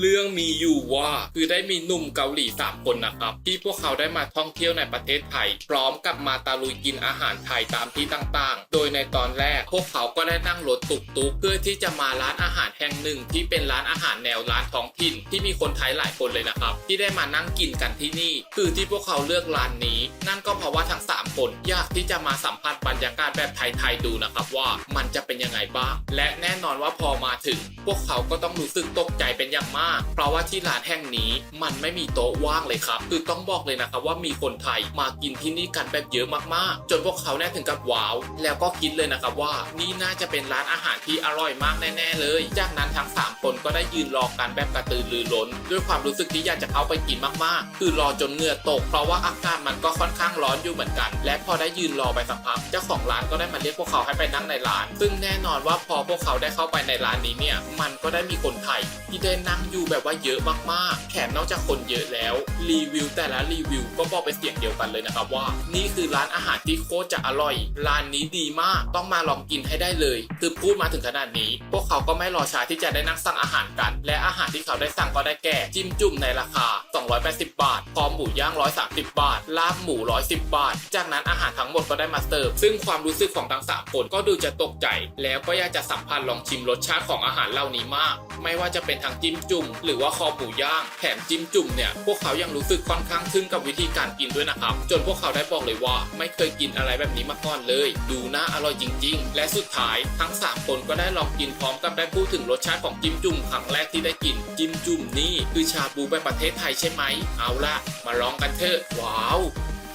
เรื่องมีอยู่ว่าคือได้มีหนุ่มเกาหลีสามคนนะครับ ที่พวกเขาได้มาท่องเที่ยวในประเทศไทย พร้อมกับมาตะลุยกินอาหารไทยตามที่ต่างๆ โดยในตอนแรก พวกเขาก็ได้นั่งรถตุกตุกเพื่อที่จะมาร้านอาหารแห่งหนึ่ง ที่เป็นร้านอาหารแนวร้านท้องถิ่น ที่มีคนไทยหลายคนเลยนะครับ ที่ได้มานั่งกินกันที่นี่ คือที่พวกเขาเลือกร้านนี้ นั่นก็เพราะว่าทั้งสามคนอยากที่จะมาสัมผัสบรรยากาศแบบไทยๆดูนะครับว่ามันจะเป็นยังไงบ้างและแน่นอนว่าพอมาถึง พวกเขาก็ต้องรู้สึกตกใจเป็นอย่างมาก เพราะว่าที่ร้านแห่งนี้มันไม่มีโต๊ะว่างเลยครับ คือต้องบอกเลยนะครับว่ามีคนไทยมากินที่นี่กันแบบเยอะมากๆ จนพวกเขาเนี่ยถึงกับว้าว แล้วก็คิดเลยนะครับว่านี่น่าจะเป็นร้านอาหารที่อร่อยมากแน่ ๆ เลย จากนั้นทั้งสามคนก็ได้ยืนรอกันแบบกระตือรือร้น ด้วยความรู้สึกที่อยากจะเข้าไปกินมากๆ คือรอจนเหงื่อตก เพราะว่าอากาศมันก็ค่อนข้างร้อนอยู่เหมือนกัน และพอได้ยืนรอไปสักพักเจ้าของร้านก็ได้มาเรียกพวกเขาให้ไปนั่งในร้าน ซึ่งแน่นอนว่าพอพวกเขาได้เข้าไปในร้านนี้เนี่ยมันก็ได้มีคนไทยที่ได้นั่งอยู่แบบว่าเยอะมากๆ แถมนอกจากคนเยอะแล้ว รีวิวแต่ละรีวิวก็บอกเป็นเสียงเดียวกันเลยนะครับว่า นี่คือร้านอาหารที่โคตรจะอร่อย ร้านนี้ดีมากต้องมาลองกินให้ได้เลย คือพูดมาถึงขนาดนี้ พวกเขาก็ไม่รอช้าที่จะได้นั่งสั่งอาหารกัน และอาหารที่เขาได้สั่งก็ได้แก่ จิ้มจุ่มในราคา 280 บาทคอหมูย่าง 130 บาท ลาบหมู 110 บาท จากนั้นอาหารทั้งหมดก็ได้มาเสิร์ฟซึ่งความรู้สึกของทั้งสามคนก็ดูจะตกใจ แล้วก็อยากจะสัมผัสลองชิมรสชาติของอาหารเหล่านี้มาก ไม่ว่าจะเป็นทั้งจิ้มจุ่มหรือว่าคอหมูย่างแถมจิ้มจุ่มเนี่ยพวกเขายังรู้สึกค่อนข้างทึ่งกับวิธีการกินด้วยนะครับ จนพวกเขาได้บอกเลยว่า ไม่เคยกินอะไรแบบนี้มาก่อนเลย ดูน่าอร่อยจริง ๆ และสุดท้ายทั้งสามคนก็ได้ลองกินพร้อมกับได้พูดถึงรสชาติของจิ้มจุ่มครั้งแรกที่ได้กินจิ้มจุ่มนี่คือชาบูแบบประเทศไทยใช่ไหม เอาล่ะ มาลองกันเถอะว้าว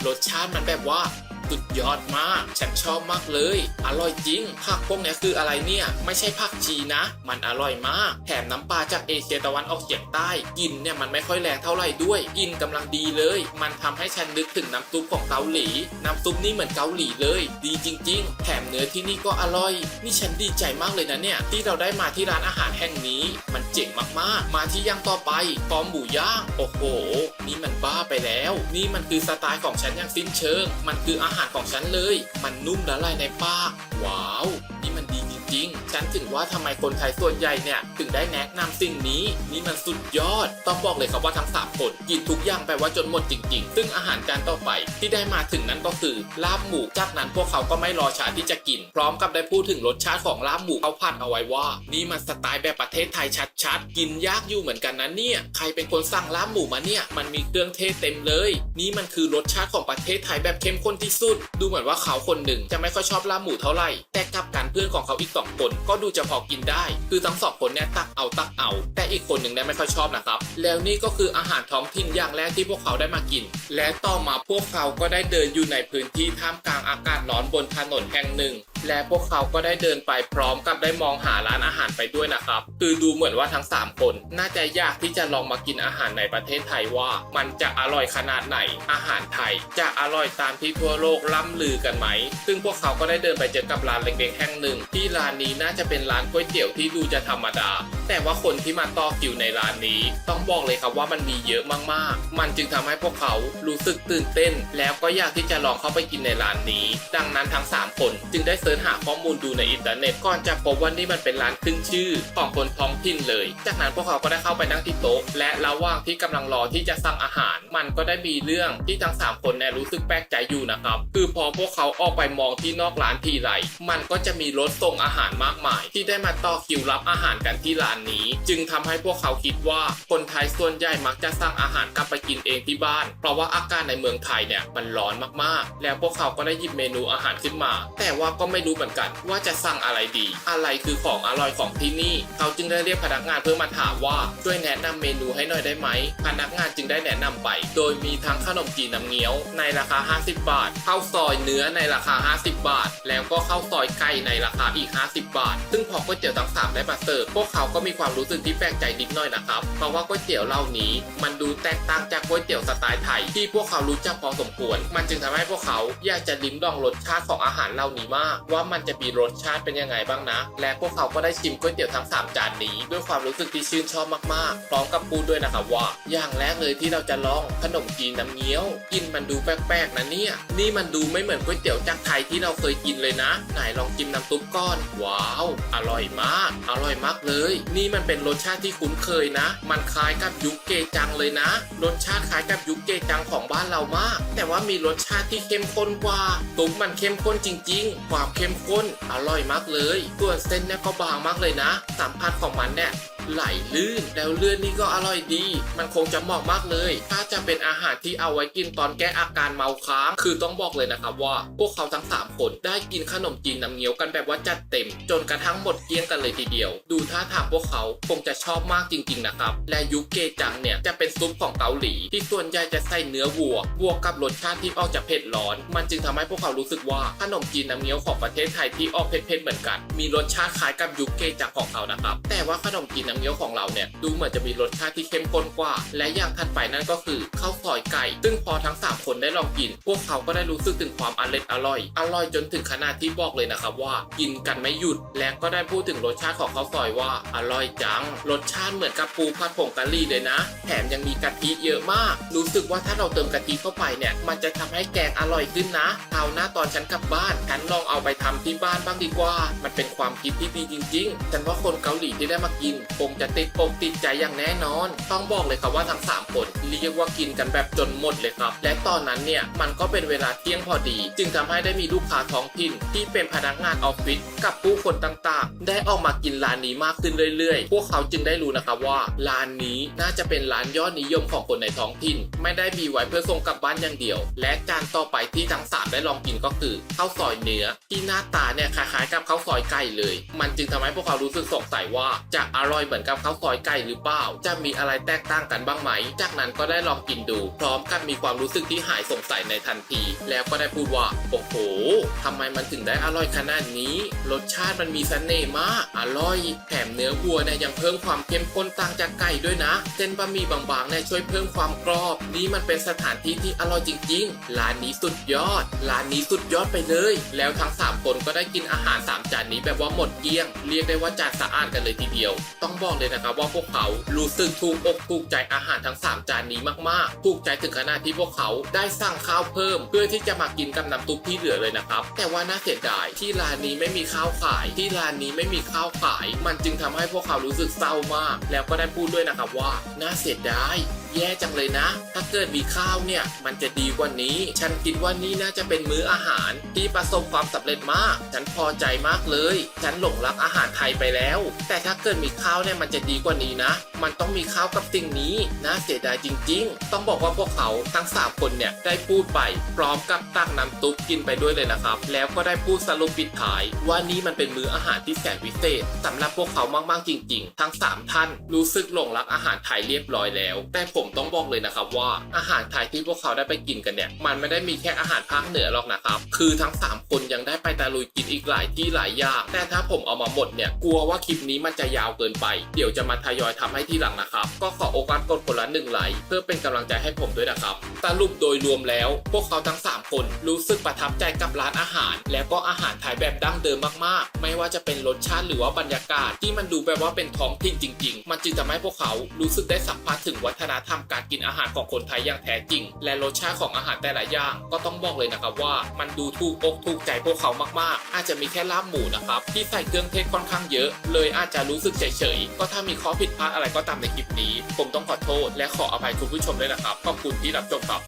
รสชาติมันแบบว่า สุดยอดมาก ฉันชอบมากเลย อร่อยจริงผักพวกนี้คืออะไรเนี่ย ไม่ใช่ผักชีนะ มันอร่อยมาก แถมน้ำปลาจากเอเชียตะวันออกเฉียงใต้กินเนี่ยมันไม่ค่อยแรงเท่าไหร่ด้วย กินกำลังดีเลย มันทำให้ฉันนึกถึงน้ำซุปของเกาหลี น้ำซุปนี่เหมือนเกาหลีเลย ดีจริง ๆ แถมเนื้อที่นี่ก็อร่อย นี่ฉันดีใจมากเลยนะเนี่ย ที่เราได้มาที่ร้านอาหารแห่งนี้ มันเจ๋งมากๆ มาที่ย่างต่อไปคอหมูย่าง โอ้โห นี่มันบ้าไปแล้ว นี่มันคือสไตล์ของฉันอย่างสิ้นเชิง มันคืออาหารของฉันเลย มันนุ่มละลายในปาก ว้าว ถึงว่าทำไมคนไทยส่วนใหญ่เนี่ยถึงได้แนะนำสิ่งนี้นี่มันสุดยอด ต้องบอกเลยครับว่าทั้งสามคนกินทุกอย่างไปว่าจนหมดจริง ๆ ซึ่งอาหารจานต่อไปที่ได้มาถึงนั้นก็คือลาบหมูจากนั้นพวกเขาก็ไม่รอช้าที่จะกิน พร้อมกับได้พูดถึงรสชาติของลาบหมูเขาผัดเอาไว้ว่า นี่มันสไตล์แบบประเทศไทยชัดๆ กินยากอยู่เหมือนกันนะเนี่ยใครเป็นคนสั่งลาบหมูมาเนี่ยมันมีเครื่องเทศเต็มเลย นี่มันคือรสชาติของประเทศไทยแบบเข้มข้นที่สุด ดูเหมือนว่าเขาคนหนึ่งจะไม่ค่อยชอบลาบหมูเท่าไหร่แต่กลับกันเพื่อนของเขาอีกสองคนก็ดูจะพอกินได้ คือทั้งสองคนเนี่ยตักเอาตักเอา แต่อีกคนหนึ่งเนี่ยไม่ค่อยชอบนะครับ แล้วนี่ก็คืออาหารท้องถิ่นอย่างแรกที่พวกเขาได้มากิน และต่อมาพวกเขาก็ได้เดินอยู่ในพื้นที่ท่ามกลางอากาศร้อนบนถนนแห่งหนึ่ง และพวกเขาก็ได้เดินไปพร้อมกับได้มองหาร้านอาหารไปด้วยนะครับ คือดูเหมือนว่าทั้ง 3 คน น่าจะยากที่จะลองมากินอาหารในประเทศไทยว่า มันจะอร่อยขนาดไหน อาหารไทย จะอร่อยตามที่ทั่วโลกล่ำลือกันไหม ซึ่งพวกเขาก็ได้เดินไปเจอกับร้านเล็กๆแห่งหนึ่ง ที่ร้านนี้น่าจะเป็นร้านก๋วยเตี๋ยวที่ดูจะธรรมดา แต่ว่าคนที่มาต่อคิวในร้านนี้ ต้องบอกเลยครับว่ามันมีเยอะมากๆ มันจึงทำให้พวกเขารู้สึกตื่นเต้น แล้วก็อยากที่จะลองเข้าไปกินในร้านนี้ ดังนั้นทั้ง 3 คนจึงได้เสิร์ชหาข้อมูลดูในอินเทอร์เน็ตก่อนจะพบว่านี่มันเป็นร้านขึ้นชื่อของคนท้องถิ่นเลย จากนั้นพวกเขาก็ได้เข้าไปนั่งที่โต๊ะ และระหว่างที่กำลังรอที่จะสั่งอาหาร มันก็ได้มีเรื่องที่ทั้ง 3 คนเนี่ยรู้สึกแปลกใจอยู่นะครับ คือพอพวกเขาออกไปมองที่นอกร้านทีไรมันก็จะมีรถส่งอาหารมากมาย ที่ได้มาต่อคิวรับอาหารกันที่ร้านนี้ จึงทำให้พวกเขาคิดว่าคนไทยส่วนใหญ่มักจะสั่งอาหารกลับไปกินเองที่บ้าน เพราะว่าอากาศในเมืองไทยเนี่ยมันร้อนมากๆ แล้วพวกเขาก็ได้หยิบเมนูอาหารขึ้นมา แต่ว่าก็ไม่รู้เหมือนกันว่าจะสั่งอะไรดี อะไรคือของอร่อยของที่นี่ เขาจึงได้เรียกพนักงานเพื่อมาถามว่าช่วยแนะนำเมนูให้หน่อยได้ไหม พนักงานจึงได้แนะนำไป โดยมีทั้งขนมจีนน้ำเงี้ยวในราคา 50 บาทข้าวซอยเนื้อในราคา 50 บาท แล้วก็ข้าวซอยไก่ในราคาอีก 50 บาท ซึ่งพอก๋วยเตี๋ยวทั้งสามได้มาเสิร์ฟพวกเขาก็มีความรู้สึกที่แปลกใจนิดหน่อยนะครับ เพราะว่าก๋วยเตี๋ยวเหล่านี้ มันดูแตกต่างจากก๋วยเตี๋ยวสไตล์ไทยที่พวกเขารู้จักพอสมควร มันจึงทำให้พวกเขาอยากจะลิ้มลองรสชาติของอาหารเหล่านี้มาก ว่ามันจะมีรสชาติเป็นยังไงบ้างนะ และพวกเขาก็ได้ชิมก๋วยเตี๋ยวทั้ง 3 จานนี้ ด้วยความรู้สึกที่ชื่นชอบมากๆ พร้อมกับพูดด้วยนะครับว่า อย่างแรกเลยที่เราจะลองขนมจีนน้ำเงี้ยวกินมันดูแปลกๆนะเนี่ย นี่มันดูไม่เหมือนก๋วยเตี๋ยวจากไทยที่เราเคยกินเลยนะ ไหนลองจิ้มน้ำซุปก้อน ว้าว อร่อยมาก อร่อยมากเลยนี่มันเป็นรสชาติที่คุ้นเคยนะ มันคล้ายกับยุคเกจังเลยนะ รสชาติคล้ายกับยุคเกจังของบ้านเรามาก แต่ว่ามีรสชาติที่เข้มข้นกว่า ตุ้มมันเข้มข้นจริง ๆ ความเข้มข้นอร่อยมากเลย ส่วนเส้นเนี่ยก็บางมากเลยนะ สัมผัสของมันเนี่ย ไหลลื่นแล้วเลือดนี่ก็อร่อยดี มันคงจะเหมาะมากเลย ถ้าจะเป็นอาหารที่เอาไว้กินตอนแก้อาการเมาค้าง คือต้องบอกเลยนะครับว่า พวกเขาทั้ง 3 คนได้กินขนมจีนน้ำเงี้ยวกันแบบว่าจัดเต็ม จนกระทั่งหมดเกลี้ยงกันเลยทีเดียว ดูท่าทางพวกเขาคงจะชอบมากจริง ๆ นะครับ และยุคเกจังเนี่ยจะเป็นซุปของเกาหลี ที่ส่วนใหญ่จะใส่เนื้อวัว บวกกับรสชาติที่ออกจากเผ็ดร้อน มันจึงทำให้พวกเขารู้สึกว่าขนมจีนน้ำเงี้ยวของประเทศไทยที่ออกเผ็ดๆเหมือนกัน มีรสชาติคล้ายกับยุคเกจังของเขานะครับ แต่ว่าขนมจีนน้ำเงี้ยวของเราเนี่ยดูเหมือนจะมีรสชาติที่เข้มข้นกว่า และอย่างถัดไปนั่นก็คือข้าวซอยไก่ ซึ่งพอทั้ง 3 คนได้ลองกิน พวกเขาก็ได้รู้สึกถึงความอร่อยอร่อย อร่อยจนถึงขนาดที่บอกเลยนะครับว่า กินกันไม่หยุด และก็ได้พูดถึงรสชาติของข้าวซอยว่าอร่อยจัง รสชาติเหมือนกับปูผัดผงกะหรี่เลยนะ แถมยังมีกะทิเยอะมาก รู้สึกว่าถ้าเราเติมกะทิเข้าไปเนี่ยมันจะทำให้แกงอร่อยขึ้นนะเอาหน้าตอนฉันกลับบ้านฉันลองเอาไปทำที่บ้านบ้างดีกว่า มันเป็นความคิดที่ดีจริงๆฉันว่าคนเกาหลีที่ได้มากินคงจะติดอกติดใจอย่างแน่นอน ต้องบอกเลยครับว่าทั้ง 3 คนเรียกว่ากินกันแบบจนหมดเลยครับ และตอนนั้นเนี่ยมันก็เป็นเวลาเที่ยงพอดี จึงทำให้ได้มีลูกค้าท้องถิ่นที่เป็นพนักงานออฟฟิศกับผู้คนต่างๆ ได้ออกมากินร้านนี้มากขึ้นเรื่อยๆ พวกเขาจึงได้รู้นะครับว่าร้านนี้น่าจะเป็นร้านยอดนิยมของคนในท้องถิ่น ไม่ได้มีไว้เพื่อส่งกลับบ้านอย่างเดียว และจานต่อไปที่ทั้งสามได้ลองกินก็คือข้าวซอยเนื้อ ที่หน้าตาเนี่ยคล้ายๆกับข้าวซอยไก่เลย มันจึงทำให้พวกเขารู้สึกสงสัยว่าจะอร่อยเหมือนกับข้าวซอยไก่หรือเปล่า จะมีอะไรแตกต่างกันบ้างไหม จากนั้นก็ได้ลองกินดู พร้อมกับมีความรู้สึกที่หายสงสัยในทันที แล้วก็ได้พูดว่า โอ้โหทำไมมันถึงได้อร่อยขนาดนี้ รสชาติมันมีเสน่ห์มาก อร่อย แถมเนื้อวัวเนี่ยยังเพิ่มความเข้มข้นต่างจากไก่ด้วยนะ เส้นบะหมี่บางๆเนี่ยช่วยเพิ่มความกรอบ นี่มันเป็นสถานที่ที่อร่อยจริงๆ ร้านนี้สุดยอด ร้านนี้สุดยอดไปเลย แล้วทั้ง3คนก็ได้กินอาหาร3จานนี้แบบว่าหมดเกลี้ยง เรียกได้ว่าจานสะอาดกันเลยทีเดียว ต้องบอกเลยนะครับว่าพวกเขารู้สึกถูกอกถูกใจอาหารทั้ง 3 จานนี้มากๆ ถูกใจถึงขนาดที่พวกเขาได้สั่งข้าวเพิ่ม เพื่อที่จะมากินกับน้ำซุปที่เหลือเลยนะครับ แต่ว่าน่าเสียดายที่ร้านนี้ไม่มีข้าวขาย ที่ร้านนี้ไม่มีข้าวขาย มันจึงทำให้พวกเขารู้สึกเศร้ามาก แล้วก็ได้พูดด้วยนะครับว่าน่าเสียดาย แย่จังเลยนะ ถ้าเกิดมีข้าวเนี่ย มันจะดีกว่านี้ ฉันคิดว่านี่น่าจะเป็นมื้ออาหารที่ประสบความสำเร็จมาก ฉันพอใจมากเลย ฉันหลงรักอาหารไทยไปแล้ว แต่ถ้าเกิดมีข้าวเนี่ยมันจะดีกว่านี้นะ มันต้องมีข้าวกับสิ่งนี้น่าเสียดายจริง ๆ ต้องบอกว่าพวกเขาทั้งสามคนเนี่ยได้พูดไป พร้อมกับตักน้ำตุ๊กกินไปด้วยเลยนะครับ แล้วก็ได้พูดสรุปปิดท้าย ว่านี่มันเป็นมื้ออาหารที่แสนวิเศษสำหรับพวกเขามากๆจริง ๆ ทั้งสามท่านรู้สึกหลงรักอาหารไทยเรียบร้อยแล้ว แต่ผมต้องบอกเลยนะครับว่าอาหารไทยที่พวกเขาได้ไปกินกันเนี่ย มันไม่ได้มีแค่อาหารภาคเหนือหรอกนะครับ คือทั้ง 3 คนยังได้ไปตะลุยกินอีกหลายที่หลายอย่าง แต่ถ้าผมเอามาหมดเนี่ยกลัวว่าคลิปนี้มันจะยาวเกินไป เดี๋ยวจะมาทยอยทำให้ที่หลังนะครับ ก็ขอโอกาสกดคนละหนึ่งไลค์เพื่อเป็นกำลังใจให้ผมด้วยนะครับสรุปโดยรวมแล้ว พวกเขาทั้ง 3 คนรู้สึกประทับใจกับร้านอาหาร แล้วก็อาหารไทยแบบดั้งเดิมมากๆ ไม่ว่าจะเป็นรสชาติหรือว่าบรรยากาศ ที่มันดูแบบว่าเป็นท้องถิ่นจริง ๆ มันจึงทำให้พวกเขารู้สึกได้สัมผัสถึงวัฒนธรรมการกินอาหารของคนไทยอย่างแท้จริง และรสชาติของอาหารแต่ละอย่างก็ต้องบอกเลยนะครับว่ามันดูถูกอกถูกใจพวกเขามากๆ อาจจะมีแค่ลาบหมูนะครับที่ใส่เครื่องเทศค่อนข้างเยอะ เลยอาจจะรู้สึกเฉยๆก็ถ้ามีข้อผิดพลาดอะไรก็ตามในคลิปนี้ ผมต้องขอโทษและขออภัยคุณผู้ชมด้วยนะครับขอบคุณที่รับชมครับ